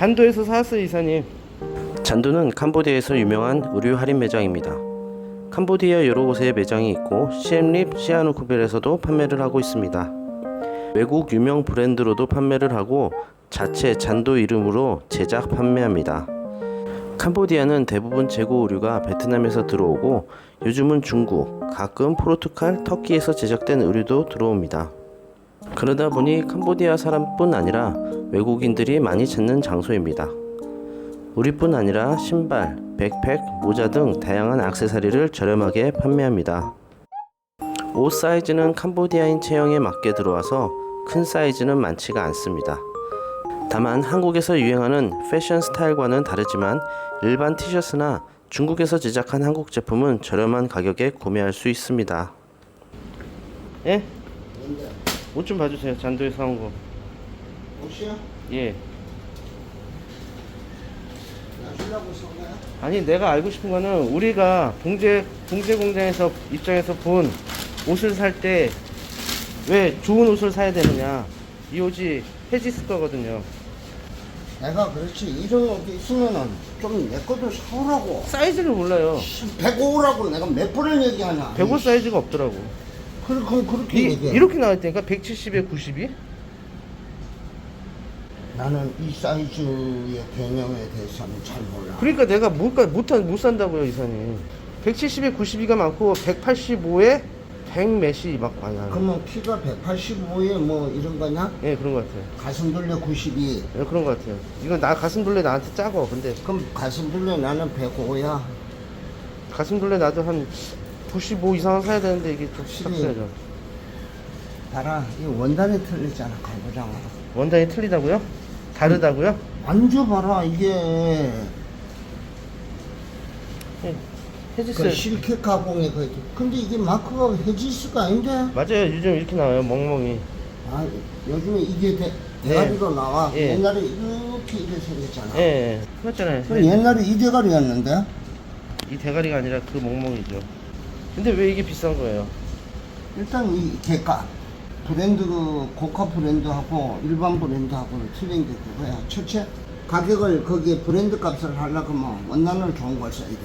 잔도에서 사왔어요 이사님. 잔도는 캄보디아에서 유명한 의류 할인 매장입니다. 캄보디아 여러 곳에 매장이 있고 시엠립, 시아누쿠벨에서도 판매를 하고 있습니다. 외국 유명 브랜드로도 판매를 하고 자체 잔도 이름으로 제작 판매합니다. 캄보디아는 대부분 재고 의류가 베트남에서 들어오고 요즘은 중국, 가끔 포르투갈, 터키에서 제작된 의류도 들어옵니다. 그러다 보니 캄보디아 사람뿐 아니라 외국인들이 많이 찾는 장소입니다. 의류뿐 아니라 신발, 백팩, 모자 등 다양한 액세서리를 저렴하게 판매합니다. 옷 사이즈는 캄보디아인 체형에 맞게 들어와서 큰 사이즈는 많지가 않습니다. 다만 한국에서 유행하는 패션 스타일과는 다르지만 일반 티셔츠나 중국에서 제작한 한국 제품은 저렴한 가격에 구매할 수 있습니다. 예? 옷 좀 봐주세요. 잔도에서 사온 거. 옷이야? 예. 놔주려고 산 거야? 아니 내가 알고 싶은 거는 우리가 봉제 봉제 공장에서 입장에서 본 옷을 살 때 왜 좋은 옷을 사야 되느냐 이 옷이 헤지스 거거든요 내가 그렇지 이런 옷이 있으면은 좀내 것도 사오라고 사이즈를 몰라요 105라고 내가 몇 번을 얘기하나 105 사이즈가 없더라고 그럼 그렇게 이, 얘기해. 이렇게 나왔다니까? 170에 92? 나는 이 사이즈의 개념에 대해서는 잘 몰라. 그러니까 내가 못, 가- 못, 한- 못 산다고요 이사님 170에 92가 많고 185에 100 몇이 막 많아요 그러면 키가 185에 뭐 이런 거냐? 예 그런 것 같아요. 가슴 둘레 92 예 그런 것 같아요. 이건 나 가슴 둘레 나한테 작어 근데. 그럼 가슴 둘레 나는 105야. 가슴 둘레 나도 한 95 이상은 사야 되는데 이게 좀 확실히. 싹해야죠 봐라 이 원단이 틀리잖아 가보장은 원단이 틀리다고요? 다르다고요? 만져봐라 이게 예, 헤지스 그 실크 가공이 그 근데 이게 마크가 헤지스가 아닌데 맞아요 요즘 이렇게 나와요 멍멍이 아 요즘에 이게 대, 네. 대가리로 나와 예. 옛날에 이렇게 이렇게 생겼잖아 예, 예. 그렇잖아요 그럼 옛날에 이 대가리였는데 이 대가리가 아니라 그 멍멍이죠 근데 왜 이게 비싼 거예요? 일단 이 개가 브랜드 그 고가 브랜드하고 일반 브랜드하고는 틀린 게 그거야 첫째 가격을 거기에 브랜드 값을 하려고 하면 원단을 좋은 걸 써야 돼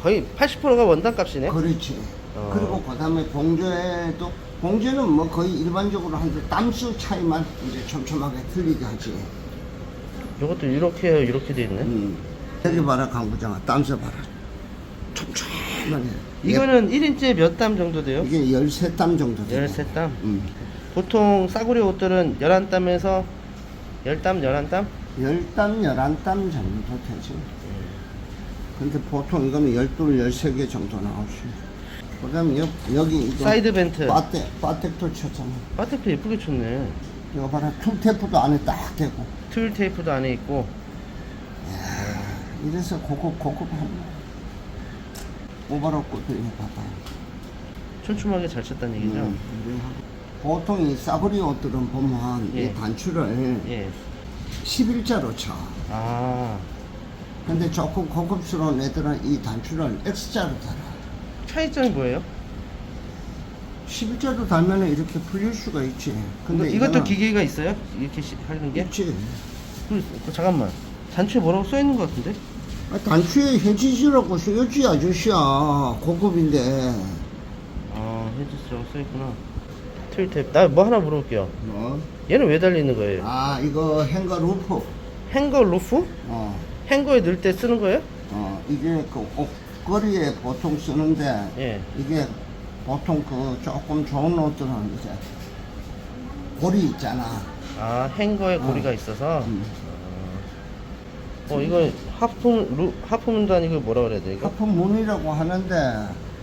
거의 80%가 원단 값이네 그렇지. 어. 그리고 그 다음에 봉제도, 봉제는 뭐 거의 일반적으로 한데 땀수 차이만 이제 촘촘하게 틀리게 하지. 이것도 이렇게 이렇게 돼 있네 음. 여기 봐라, 강부장아. 땀수 봐라. 이거는 1인치에 몇 땀 정도 돼요? 이게 13땀 정도 돼. 13땀 음. 보통 싸구려 옷들은 11땀에서 10땀 11땀? 10땀, 11땀 정도 되지. 근데 보통 이거는 12, 13개 정도 나오지. 그 다음에 여, 여기 이거. 사이드 벤트 바텍, 바텍도 쳤잖아. 바테프 예쁘게 쳤네 이거 봐라. 툴테프도 안에 딱 대고. 툴 테이프도 안에 있고 이래서 고급 고급한 오버럭 것도 이거 봐봐. 촘촘하게 잘 쳤다는 얘기죠? 음, 이래하고. 보통 이 싸구리 옷들은 보면 예. 이 단추를 예. 11자로 쳐. 아 근데 조금 고급스러운 애들은 이 단추를 X자로 달아. 차이점이 뭐예요? 11자로 달면 이렇게 풀릴 수가 있지. 근데 이거, 이것도 기계가 있어요? 이렇게 시- 하는 게? 있지. 그, 그, 잠깐만 단추에 뭐라고 써 있는 것 같은데? 아, 단추에 해지지라고 써야지 아저씨야. 고급인데. 아 헤드스라고 써있구나 툴 테이프 나뭐 하나 물어볼게요 뭐? 얘는 왜 달리는 거예요? 아 이거 행거 루프. 행거 루프? 어. 행거에 넣을 때 쓰는 거예요? 어, 이게 그 옷걸이에 보통 쓰는데, 예. 이게 보통 그 조금 좋은 옷들은 이제 고리 있잖아. 아 행거에 어. 고리가 있어서 음. 어 이거 하품 루, 하품도 아니고 뭐라 그래야 돼 이거? 하품 무늬라고 하는데,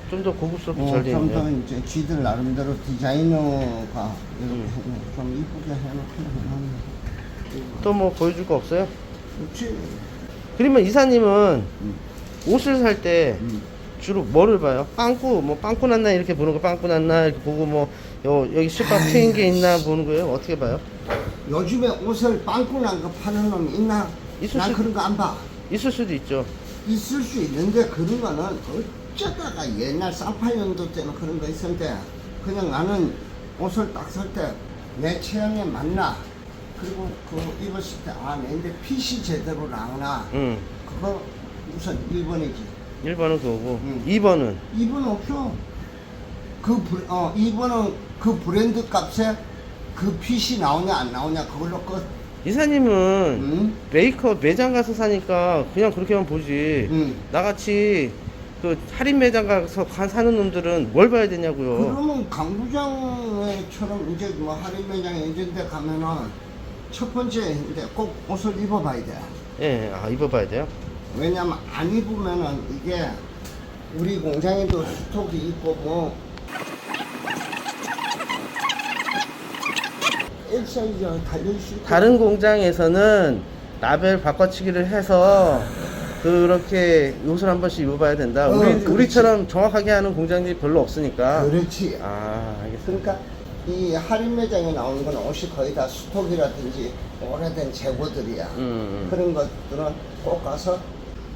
좀 더 고급스럽게 어, 잘 되어 좀더 있네요 이제 지들 나름대로 디자이너가 이렇게 음. 해놓- 좀 이쁘게 해놓긴 해놨네. 또뭐 보여줄 거 없어요? 그렇지. 그러면 이사님은 음. 옷을 살 때 음. 주로 뭐를 봐요? 빵꾸 뭐 빵꾸 났나 이렇게 보는 거 빵꾸 났나 이렇게 보고 뭐 요, 여기 실밥 트인 게 있나 보는 거예요? 어떻게 봐요? 요즘에 옷을 빵꾸 난 거 파는 놈 있나? 있을 난 수- 그런 거 안 봐. 있을 수도 있죠. 있을 수 있는데 그런 거는 어쩌다가 옛날 쌍파연도 때는 그런 거 있었는데 그냥 나는 옷을 딱 살 때 내 체형에 맞나 그리고 그 입었을 때, 아, 내인데 핏이 제대로 나오나. 응. 그거 우선 1번이지. 1번은 그거고 응. 2번은 2번 없어. 그, 브, 어, 2번은 그 브랜드 값에 그 핏이 나오냐, 안 나오냐, 그걸로 끝. 이사님은 응? 메이크업 매장 가서 사니까 그냥 그렇게만 보지 응. 나같이 그 할인 매장 가서 가- 사는 놈들은 뭘 봐야 되냐고요 그러면 강부장처럼 이제 뭐 할인 매장에 이런 데 가면은 첫 번째 이제 꼭 옷을 입어봐야 돼. 예, 아 입어봐야 돼요? 왜냐면 안 입으면은 이게 우리 공장에도 스톡이 있고 뭐 다른 공장에서는 라벨 바꿔치기를 해서 그렇게 옷을 한 번씩 입어봐야 된다. 어, 우리 그렇지. 우리처럼 정확하게 하는 공장들이 별로 없으니까. 그렇지 아, 알겠습니다. 그러니까 이 할인 매장에 나오는 건 옷이 거의 다 스톡이라든지 오래된 재고들이야 음, 그런 것들은 꼭 가서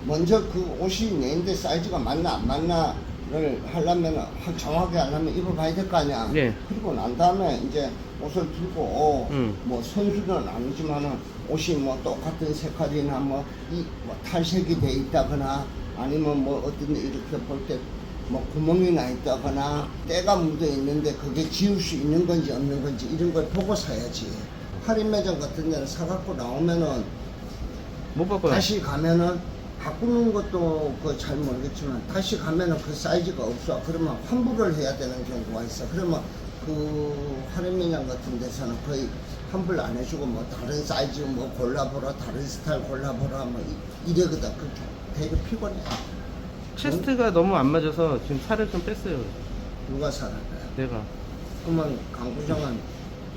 먼저 그 옷이 내인데 사이즈가 맞나 안 맞나를 하려면 정확하게 하려면 입어봐야 될 거 아니야. 네. 그리고 난 다음에 이제 옷을 들고 음. 뭐 선수는 아니지만은 옷이 뭐 똑같은 색깔이나 뭐, 이, 뭐 탈색이 돼 있다거나 아니면 뭐 어떤 데 이렇게 볼 때 뭐 구멍이 나 있다거나 때가 묻어 있는데 그게 지울 수 있는 건지 없는 건지 이런 걸 보고 사야지. 할인 매장 같은 데는 사갖고 나오면은 못 바꿔요. 다시 가면은 바꾸는 것도 그 잘 모르겠지만 다시 가면은 그 사이즈가 없어. 그러면 환불을 해야 되는 경우가 있어. 그러면 그 매장 같은 데서는 거의 환불 안 해주고 뭐 다른 사이즈 뭐 골라보라 다른 스타일 골라보라 뭐 이- 이래거든. 그 되게 피곤해. 체스트가 너무 안 맞아서 지금 살을 좀 뺐어요. 누가 거야? 내가. 그러면 강부장은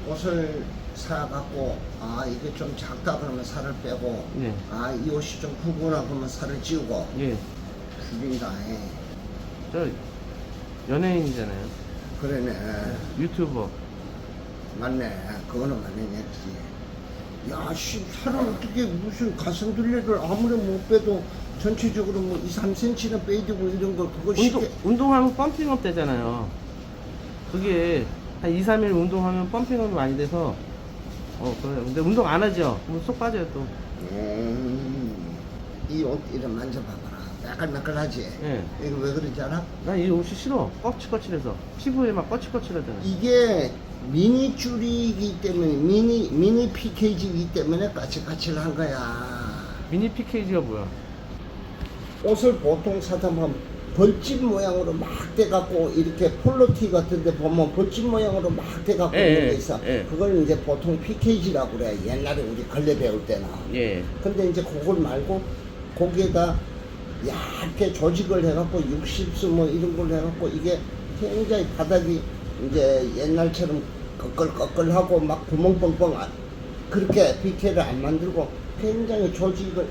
옷을 사갖고 아 이게 좀 작다 그러면 살을 빼고 네. 아이 옷이 좀 크구나 그러면 살을 찌우고 예. 죽인다. 예. 저 연예인이잖아요. 그러네. 유튜버. 맞네. 그거는 맞네. 지 야, 씨, 살을 어떻게 무슨 가슴 둘레를 아무리 못 빼도 전체적으로 뭐 2, 3cm는 빼야 되고 이런 걸 그걸 운동, 쉽게. 운동하면 펌핑업 되잖아요. 그게 한 2, 3일 운동하면 펌핑업이 많이 돼서 어 그래요. 근데 운동 안 하죠? 그럼 속 빠져요 또. 음, 이 옷 이름 만져봐봐라. 매끌매끌하지? 예. 이거 왜 그런지 알아? 난이 옷이 싫어. 거칠거칠해서. 피부에 막 거칠거칠하잖아. 이게 미니 줄이기 때문에, 미니, 미니 PKG이기 때문에 까칠까칠한 거야. 미니 PKG가 뭐야? 옷을 보통 사다 보면 벌집 모양으로 막 돼갖고 이렇게 폴로티 같은데 보면 벌집 모양으로 막 돼갖고 예, 있는 예, 게 있어. 예. 그걸 이제 보통 PKG라고 그래. 옛날에 우리 걸레 배울 때나. 예. 근데 이제 그걸 말고 거기에다 얇게 조직을 해갖고 60수 뭐 이런 걸 해갖고 이게 굉장히 바닥이 이제 옛날처럼 꺼끌꺼끌하고 막 구멍 뻥뻥 안- 그렇게 BK를 안 만들고 굉장히 조직을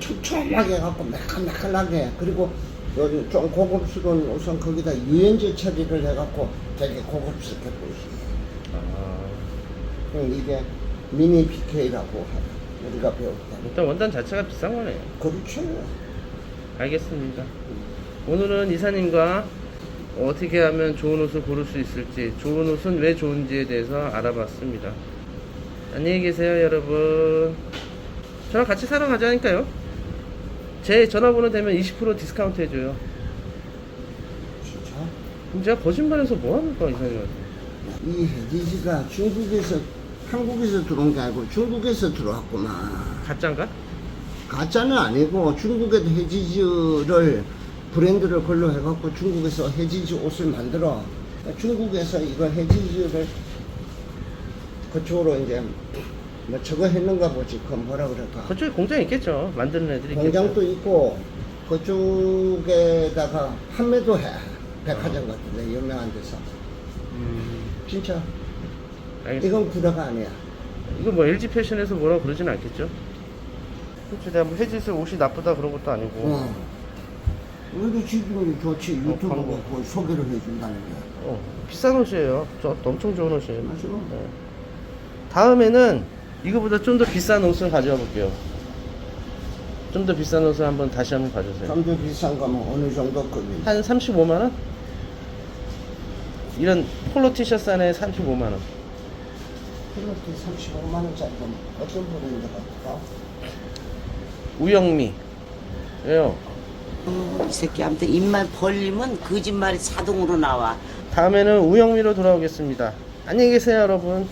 촘촘하게 해갖고 매끈매끈하게 그리고 요즘 좀 고급스러운 우선 거기다 유연제 처리를 해갖고 되게 고급스럽게 보이시 아, 이게 미니 BK라고 하다 우리가 때. 일단 원단 자체가 비싼 거네요. 그렇죠 알겠습니다. 오늘은 이사님과 어떻게 하면 좋은 옷을 고를 수 있을지, 좋은 옷은 왜 좋은지에 대해서 알아봤습니다. 안녕히 계세요, 여러분. 저랑 같이 사러 가자니까요. 제 전화번호 되면 20% 디스카운트 해줘요. 진짜? 진짜 거짓말해서 뭐 합니까, 이사님한테? 이 해지지가 중국에서 한국에서 들어온 게 아니고 중국에서 들어왔구나. 가짠가? 가짜는 아니고 중국에도 해지즈를 브랜드를 걸로 해갖고 중국에서 해지즈 옷을 만들어. 중국에서 이거 해지즈를 그쪽으로 이제 뭐 저거 했는가 보지. 그 뭐라 그럴까. 그쪽에 공장 있겠죠. 만드는 애들이 있겠죠. 공장도 있고 그쪽에다가 판매도 해. 백화점 같은데 유명한 데서. 음, 진짜. 알겠습니다. 이건 구라가 아니야. 이거 뭐 LG 패션에서 뭐라고 그러진 않겠죠? 그렇죠. 내가 뭐 해지스 옷이 나쁘다 그런 것도 아니고. 어. 우리도 지금이 좋지. 유튜브 광고. 보고 소개를 해준다는 게. 어, 비싼 옷이에요. 저 엄청 좋은 옷이에요. 맞아. 네. 다음에는 이거보다 좀 더 비싼 옷을 가져와 볼게요. 좀 더 비싼 옷을 한번 다시 한번 봐주세요. 좀 더 비싼 거면 어느 정도 급이? 한 35만 원? 이런 폴로 티셔츠 안에 35만 원. 이렇게 35만 원짜리 좀 어떤 브랜드 같을까? 우영미. 왜요? 이 새끼 아무튼 입만 벌리면 거짓말이 자동으로 나와. 다음에는 우영미로 돌아오겠습니다. 안녕히 계세요, 여러분.